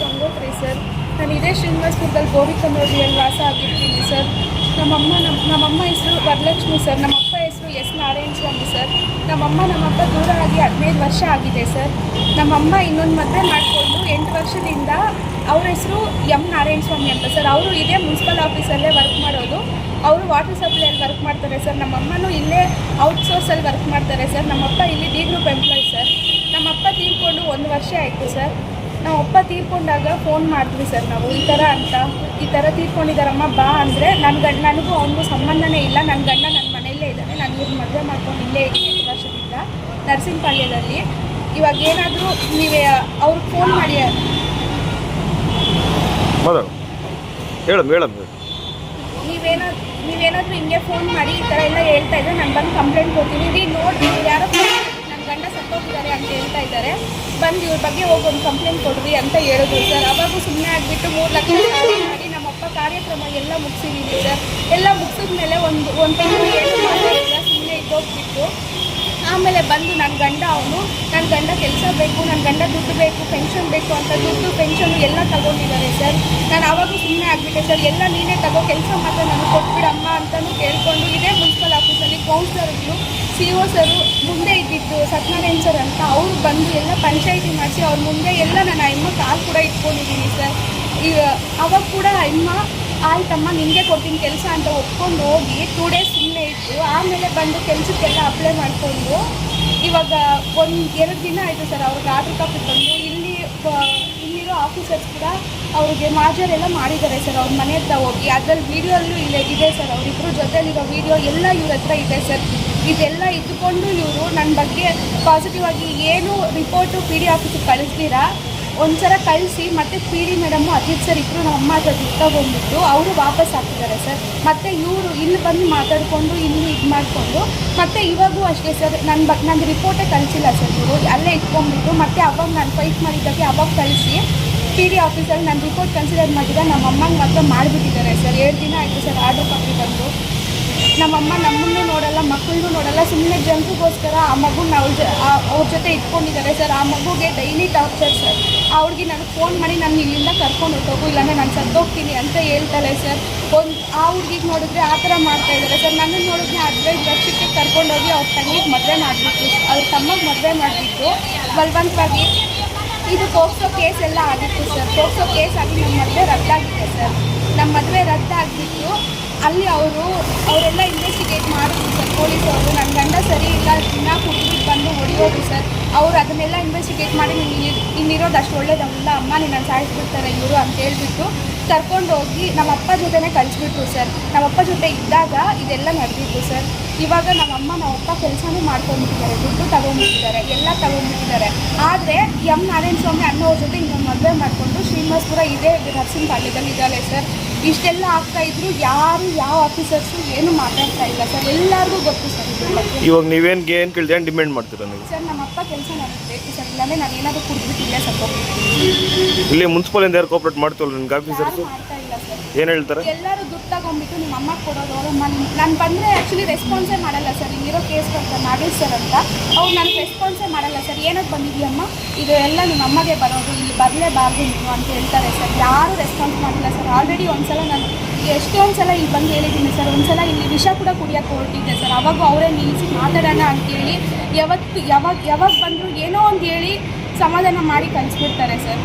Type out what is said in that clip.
Gangotri sir ನಾನು ಇದೇ ಶ್ರೀನಿವಾಸಪುರದಲ್ಲಿ ಗೋವಿಕನ್ನೋಡಿಯಲ್ಲಿ ವಾಸ ಆಗಿರ್ತೀನಿ ಸರ್ ನಮ್ಮಮ್ಮ ನಮ್ಮ ನಮ್ಮಮ್ಮ ಹೆಸರು ವರಲಕ್ಷ್ಮಿ ಸರ್ ನಮ್ಮಪ್ಪ ಹೆಸರು ಎಸ್ ನಾರಾಯಣ ಸ್ವಾಮಿ ಸರ್ ನಮ್ಮಮ್ಮ, ನಮ್ಮಪ್ಪ ದೂರ ಆಗಿ ಹದಿನೈದು ವರ್ಷ ಆಗಿದೆ ಸರ್ ನಮ್ಮಮ್ಮ ಇನ್ನೊಂದು ಮದುವೆ ಮಾಡಿಕೊಂಡು ಎಂಟು ವರ್ಷದಿಂದ ಅವ್ರ ಹೆಸರು ಎಂ ನಾರಾಯಣ ಸ್ವಾಮಿ ಅಂತ ಸರ್ ಅವರು ಇದೇ ಮುನ್ಸಿಪಲ್ ಆಫೀಸಲ್ಲೇ ವರ್ಕ್ ಮಾಡೋದು. ಅವರು ವಾಟರ್ ಸಪ್ಲೈಯಲ್ಲಿ ವರ್ಕ್ ಮಾಡ್ತಾರೆ ಸರ್ ನಮ್ಮಮ್ಮನೂ ಇಲ್ಲೇ ಔಟ್ಸೋರ್ಸಲ್ಲಿ ವರ್ಕ್ ಮಾಡ್ತಾರೆ ಸರ್ ನಮ್ಮಪ್ಪ ಇಲ್ಲಿ ಡಿ ಗ್ರೂಪ್ ಎಂಪ್ಲಾಯ್ ಸರ್ ನಮ್ಮಪ್ಪ ತೀರ್ಕೊಂಡು ಒಂದು ವರ್ಷ ಆಯಿತು ಸರ್. ನಾವು ಅಪ್ಪ ತೀರ್ಕೊಂಡಾಗ ಫೋನ್ ಮಾಡ್ತೀವಿ ಸರ್ ನಾವು ಈ ಥರ ಅಂತ. ಈ ಥರ ತೀರ್ಕೊಂಡಿದ್ದಾರಮ್ಮ ಬಾ ಅಂದರೆ ನನ್ನ ಗಂಡ ನನಗೂ ಅವನಿಗೂ ಸಂಬಂಧನೇ ಇಲ್ಲ. ನನ್ನ ಗಂಡ ನನ್ನ ಮನೆಯಲ್ಲೇ ಇದ್ದಾನೆ. ನಾನು ಇವ್ರು ಮದುವೆ ಮಾಡ್ಕೊಂಡು ಇಲ್ಲೇ ಇದ್ದೀನಿ ಎಂಟು ವರ್ಷದಿಂದ ನರಸಿಂಹಪಾಳ್ಯದಲ್ಲಿ ಇವಾಗ ಏನಾದರೂ ನೀವೇ ಅವ್ರಿಗೆ ಫೋನ್ ಮಾಡಿ. ಹೇಳಮ್ಮ ಹೇಳಮ್ಮ ನೀವೇನಾದ್ರು ನೀವೇನಾದರೂ ಹಿಂಗೆ ಫೋನ್ ಮಾಡಿ ಈ ಥರ ಎಲ್ಲ ಹೇಳ್ತಾ ಇದ್ರೆ ನಾನು ಬಂದು ಕಂಪ್ಲೇಂಟ್ ಕೊಡ್ತೀನಿ. ನೀವು ನೋಡಿ ನೀವು ಯಾರೋ ಗಂಡ ಸತ್ತೋಗಿದ್ದಾರೆ ಅಂತ ಹೇಳ್ತಾ ಇದ್ದಾರೆ. ಬಂದು ಇವ್ರ ಬಗ್ಗೆ ಹೋಗಿ ಒಂದು ಕಂಪ್ಲೇಂಟ್ ಕೊಡ್ರಿ ಅಂತ ಹೇಳಿದ್ರು ಸರ್. ಅವಾಗೂ ಸುಮ್ಮನೆ ಆಗಿಬಿಟ್ಟು ಮೂರು ಲಕ್ಷ ಮಾಡಿ ನಮ್ಮಪ್ಪ ಕಾರ್ಯಕ್ರಮ ಎಲ್ಲ ಮುಗಿಸಿದ್ದೀವಿ ಸರ್. ಎಲ್ಲ ಮುಗಿಸಿದ್ಮೇಲೆ ಒಂದು ಒಂದು ತಿಂಗಳು ಏನು ಸುಮ್ಮನೆ ಇದ್ದೋಗ್ಬಿಟ್ಟು ಆಮೇಲೆ ಬಂದು ನನ್ನ ಗಂಡ ಅವನು ನನ್ನ ಗಂಡ ಕೆಲಸ ಬೇಕು ನನ್ನ ಗಂಡ ದುಡ್ಡು ಬೇಕು ಪೆನ್ಷನ್ ಬೇಕು ಅಂತ ದುಡ್ಡು ಪೆನ್ಷನ್ ಎಲ್ಲ ತಗೊಂಡಿದ್ದಾರೆ ಸರ್ ನಾನು ಆವಾಗೂ ಸುಮ್ಮನೆ ಆಗಿಬಿಟ್ಟೆ ಸರ್ ಎಲ್ಲ ನೀನೇ ತಗೋ, ಕೆಲಸ ಮಾತ್ರ ನಾನು ಕೊಟ್ಬಿಡಮ್ಮ ಅಂತಲೂ ಕೇಳಿಕೊಂಡು ಇದೇ ಮುನ್ಸಿಪಲ್ ಆಫೀಸಲ್ಲಿ ಕೌನ್ಸಿಲರ್ಗಳು ಸಿ ಒ ಸರು ಮುಂದೆ ಇದ್ದಿದ್ದು ಸತ್ಯನಾರಾಯಣ್ ಸರ್ ಅಂತ ಅವ್ರು ಬಂದು ಎಲ್ಲ ಪಂಚಾಯಿತಿ ಮಾಡಿಸಿ ಅವ್ರ ಮುಂದೆ ಎಲ್ಲ ನಾನು ಅಮ್ಮ ಕಾಲು ಕೂಡ ಇಟ್ಕೊಂಡಿದ್ದೀನಿ ಸರ್ ಈಗ ಅವಾಗ ಕೂಡ ಅಮ್ಮ ಆಯ್ತಮ್ಮ, ನಿಮಗೆ ಕೊಡ್ತೀನಿ ಕೆಲಸ ಅಂತ ಒಪ್ಕೊಂಡು ಹೋಗಿ ಟೂ ಡೇಸ್ ಸುಮ್ಮನೆ ಇತ್ತು. ಆಮೇಲೆ ಬಂದು ಕೆಲಸಕ್ಕೆಲ್ಲ ಅಪ್ಲೈ ಮಾಡಿಕೊಂಡು ಇವಾಗ ಒಂದು ಎರಡು ದಿನ ಆಯಿತು ಸರ್ ಅವ್ರಿಗೆ ಆರ್ಡ್ರ್ ಕಾಪಿ ತಂದು ಇಲ್ಲಿ ಇಲ್ಲಿರೋ ಆಫೀಸರ್ಸ್ ಕೂಡ ಅವ್ರಿಗೆ ಮಾಜರೆಲ್ಲ ಮಾಡಿದ್ದಾರೆ ಸರ್ ಅವ್ರ ಮನೆ ಹತ್ರ ಹೋಗಿ. ಅದ್ರಲ್ಲಿ ವೀಡಿಯೋಲ್ಲೂ ಇಲ್ಲೇ ಇದೆ ಸರ್ ಅವರಿಬ್ಬರು ಜೊತೆಲಿರೋ ವೀಡಿಯೋ ಎಲ್ಲ ಇವ್ರ ಹತ್ರ ಇದೆ ಸರ್ ಇದೆಲ್ಲ ಇದ್ದುಕೊಂಡು ಇವರು ನನ್ನ ಬಗ್ಗೆ ಪಾಸಿಟಿವ್ ಆಗಿ ಏನು ರಿಪೋರ್ಟು ಪಿ ಡಿ ಆಫೀಸಿಗೆ ಕಳಿಸ್ತೀರಾ ಒಂದ್ಸಲ ಕಳಿಸಿ, ಮತ್ತೆ P D madam Ajit sir ಇಬ್ಬರು ನಮ್ಮ ಅಮ್ಮ ಹತ್ರ ತಗೊಂಡ್ಬಿಟ್ಟು ಅವರು ವಾಪಸ್ ಹಾಕಿದ್ದಾರೆ ಸರ್. ಮತ್ತೆ ಇವರು ಇಲ್ಲಿ ಬಂದು ಮಾತಾಡಿಕೊಂಡು, ಇಲ್ಲಿ ಇದು ಮಾಡಿಕೊಂಡು, ಮತ್ತೆ ಇವಾಗೂ ಅಷ್ಟೇ ಸರ್ ನನ್ನ ಬ ನನ್ನ ರಿಪೋರ್ಟೇ ಕಳಿಸಿಲ್ಲ ಸರ್ ಇವರು. ಅಲ್ಲೇ ಇಟ್ಕೊಂಡ್ಬಿಟ್ಟು, ಮತ್ತೆ ಅವಾಗ ನಾನು ಫೈಟ್ ಮಾಡಿದ್ದಕ್ಕೆ ಅವಾಗ ಕಳಿಸಿ, ಪಿ ಡಿ ಆಫೀಸಲ್ಲಿ ನನ್ನ ರಿಪೋರ್ಟ್ ಕನ್ಸಿಡರ್ ಮಾಡಿದ್ದ ನಮ್ಮ ಅಮ್ಮಂಗೆ ಮಾತ್ರ ಮಾಡಿಬಿಟ್ಟಿದ್ದಾರೆ ಸರ್. ಎರಡು ದಿನ ಆಯಿತು ಸರ್ ಆರ್ಡರ್ ಕಾಪಿ ಬಂದು. ನಮ್ಮಮ್ಮ ನಮ್ಮನ್ನು ನೋಡಲ್ಲ, ಮಕ್ಕಳನ್ನೂ ನೋಡಲ್ಲ ಸುಮ್ಮನೆ ಜನರಿಗೋಸ್ಕರ ಆ ಮಗು ನಾವು ಅವ್ರ ಜೊತೆ ಇಟ್ಕೊಂಡಿದ್ದಾರೆ ಸರ್. ಆ ಮಗುಗೆ ಡೈಲಿ ಟಾರ್ಚರ್ ಸರ್. ಆ ಹುಡುಗಿ ನನಗೆ ಫೋನ್ ಮಾಡಿ ನಾನು ಇಲ್ಲಿಂದ ಕರ್ಕೊಂಡು ಹೋಗು, ಇಲ್ಲಾಂದ್ರೆ ನಾನು ಸತ್ತೋಗ್ತೀನಿ ಅಂತ ಹೇಳ್ತಾಳೆ ಸರ್. ಒಂದು ಆ ಹುಡುಗಿಗೆ ನೋಡಿದ್ರೆ ಆ ಥರ ಮಾಡ್ತಾ ಇದ್ದಾರೆ ಸರ್. ನನ್ನನ್ನು ನೋಡಿದ್ರೆ ಹದಿನೈದು ವರ್ಷಕ್ಕೆ ಕರ್ಕೊಂಡೋಗಿ ಅವ್ರ ತಂಗಿಗೆ ಮದುವೆ ಮಾಡಿಬಿಟ್ಟು ಅವ್ರ ತಮ್ಮಗೆ ಮದುವೆ ಮಾಡಿಬಿಟ್ಟು ಬಲವಂತವಾಗಿ ಇದು ಪೋಕ್ಸೋ ಕೇಸ್ ಎಲ್ಲ ಆಗಿತ್ತು ಸರ್. ಪೋಕ್ಸೋ ಕೇಸ್ ಆಗಿ ನಮ್ಮ ಮದುವೆ ರದ್ದಾಗಿತ್ತು ಸರ್. ನಮ್ಮ ಮದುವೆ ರದ್ದಾಗಿಬಿಟ್ಟು ಅಲ್ಲಿ ಅವರು, ಅವರೆಲ್ಲ ಇನ್ವೆಸ್ಟಿಗೇಟ್ ಮಾಡಿದ್ರು ಸರ್ ಪೊಲೀಸ್ ಅವರು ನನ್ನ ಗಂಡ ಸರಿ ಇಲ್ಲ ದಿನ ಕುಟ್ಬಿಟ್ಟು ಬಂದು ಹೊಡಿಬೋದು ಸರ್. ಅವ್ರು ಅದನ್ನೆಲ್ಲ ಇನ್ವೆಸ್ಟಿಗೇಟ್ ಮಾಡಿ ನೀನು ಇನ್ನಿರೋದು ಅಷ್ಟು ಒಳ್ಳೇದಲ್ಲ, ಅಮ್ಮ ನಿನ್ನ ಸಾಯಿಸ್ಬಿಡ್ತಾರೆ ಇವರು ಅಂತ ಹೇಳ್ಬಿಟ್ಟು ಕರ್ಕೊಂಡು ಹೋಗಿ ನಮ್ಮ ಅಪ್ಪ ಜೊತೆನೇ ಕಳಿಸ್ಬಿಟ್ರು ಸರ್. ನಮ್ಮಪ್ಪ ಜೊತೆ ಇದ್ದಾಗ ಇದೆಲ್ಲ ನಡೆದಿತ್ತು ಸರ್. ಇವಾಗ ನಮ್ಮಮ್ಮ ನಮ್ಮಪ್ಪ ಕೆಲಸನೂ ಮಾಡ್ಕೊಂಡ್ಬಿಟ್ಟಿದ್ದಾರೆ, ದುಡ್ಡು ತಗೊಂಡ್ಬಿಟ್ಟಿದ್ದಾರೆ, ಎಲ್ಲ ತಗೊಂಡ್ಬಿಟ್ಟಿದ್ದಾರೆ. ಆದರೆ ಎಂ ನಾರಾಯಣ ಸ್ವಾಮಿ ಅನ್ನೋರ ಜೊತೆ ಇನ್ನೊಂದು ಮದುವೆ ಮಾಡಿಕೊಂಡು ಶ್ರೀನಿವಾಸಪುರ ಇದೇ ನರಸಿಂಹಪಾಳ್ಯದಲ್ಲಿ ಇದ್ದಾಳೆ ಸರ್. ಇಷ್ಟೆಲ್ಲ ಆಗ್ತಾ ಇದ್ರು ಯಾರು ಯಾವ ಆಫೀಸರ್ಸ್ ಏನು ಮಾತಾಡ್ತಾ ಇಲ್ಲ. ಸರ್ ಎಲ್ಲರಿಗೂ ಗೊತ್ತು ಸರ್ ಇದ್ರ ಬಗ್ಗೆ. ಇವಾಗ ನೀವೇನು ಏನು ಕೇಳಿದೆ ಏನು ಡಿಮ್ಯಾಂಡ್ ಮಾಡ್ತೀರಾ ನೀವು? ಸರ್ ನಮ್ಮಪ್ಪ ಕೆಲಸ ನನಗೆ ಬೇಕು ಸರ್ ಇಲ್ಲಾಂದ್ರೆ ನಾನು ಏನಾದರೂ ಕುಡಿದ್ಬಿಟ್ಟು ಇಲ್ಲೇ ಸತ್ತೋಗ್ಬಿಡ್ತೀನಿ. ಇಲ್ಲಿ ಮುನ್ಸಿಪಲ್ ಯಾರು ಕೋಪರೇಟ್ ಮಾಡ್ತೀವಲ್ಲ ನಿಮ್ಗೆ ಆಫೀಸರ್ಸು ಮಾಡ್ತಾ ಸರ್ ಏನು ಹೇಳ್ತಾರೆ? ಎಲ್ಲರೂ ದುಡ್ಡು ತಗೊಂಡ್ಬಿಟ್ಟು ನಿಮ್ಮ ಅಮ್ಮ ಕೊಡೋದು ನಾನು ಬಂದರೆ ಆ್ಯಕ್ಚುಲಿ ರೆಸ್ಪಾನ್ಸೇ ಮಾಡಲ್ಲ ಸರ್, ಹಿಂಗಿರೋ ಕೇಸ್ ಬರ್ತಾರೆ ನಾಗೇಶ್ ಸರ್ ಅಂತ. ಅವ್ರು ನಾನು ರೆಸ್ಪಾನ್ಸೇ ಮಾಡಲ್ಲ ಸರ್ ಏನಕ್ಕೆ ಬಂದಿದ್ಯಮ್ಮ? ಇದು ಎಲ್ಲ ನಿಮ್ಮ ಅಮ್ಮಗೆ ಬರೋದು, ಇಲ್ಲಿ ಬರಲೇಬಾರ್ದು ನೀವು ಅಂತ ಹೇಳ್ತಾರೆ ಸರ್. ಯಾರು ರೆಸ್ಪಾನ್ಸ್ ಮಾಡಿಲ್ಲ ಸರ್. ಆಲ್ರೆಡಿ ಒಂದ್ಸಲ ನಾನು ಎಷ್ಟೊಂದು ಸಲ ಇಲ್ಲಿ ಬಂದು ಹೇಳಿದ್ದೀನಿ ಸರ್. ಒಂದ್ಸಲ ಇಲ್ಲಿ ವಿಷ ಕೂಡ ಕುಡಿಯೋಕ್ಕೆ ಹೊರಟಿದ್ದೆ ಸರ್. ಅವಾಗ ಅವರೇ ನಿಲ್ಲಿಸಿ ಮಾತಾಡೋಣ ಅಂತೇಳಿ ಯಾವತ್ತು ಯಾವಾಗ ಯಾವಾಗ ಬಂದರೂ ಏನೋ ಒಂದು ಹೇಳಿ ಸಮಾಧಾನ ಮಾಡಿ ಕಳಿಸ್ಬಿಡ್ತಾರೆ ಸರ್.